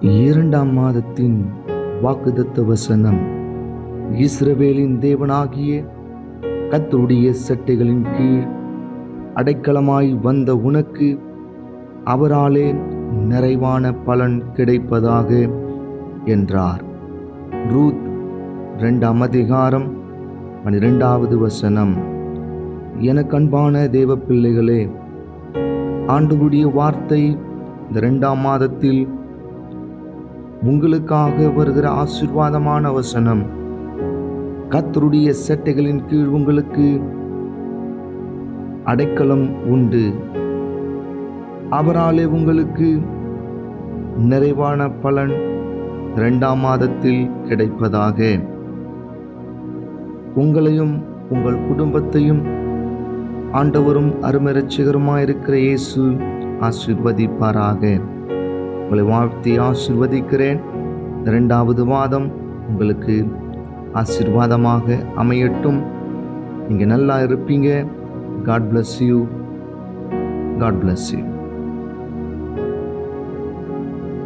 இரண்டாம் மாதத்தின் வாக்குதத்த வசனம். இஸ்ரவேலின் தேவனாகிய கர்த்தருடைய செட்டைகளின் கீழ் அடைக்கலமாய் வந்த உனக்கு அவராலே நிறைவான பலன் கிடைப்பதாக என்றார். ரூத் இரண்டாம் அதிகாரம் பனிரெண்டாவது வசனம். எனக்கு அன்பான தேவ பிள்ளைகளே ஆண்டுகளுடைய வார்த்தை இந்த இரண்டாம் மாதத்தில் உங்களுக்காக வருகிற ஆசீர்வாதமான வசனம். கத்தருடைய சட்டைகளின் கீழ் உங்களுக்கு அடைக்கலம் உண்டு. அவராலே உங்களுக்கு நிறைவான பலன் இரண்டாம் மாதத்தில் கிடைப்பதாக. உங்களையும் உங்கள் குடும்பத்தையும் ஆண்டவரும் அருமரட்சிகருமாயிருக்கிற இயேசு ஆசிர்வதிப்பாராக. உங்களை வாழ்த்தி ஆசிர்வதிக்கிறேன். இரண்டாவது வாதம் உங்களுக்கு ஆசீர்வாதமாக அமையட்டும். நீங்கள் நல்லா இருப்பீங்க. God bless you God bless you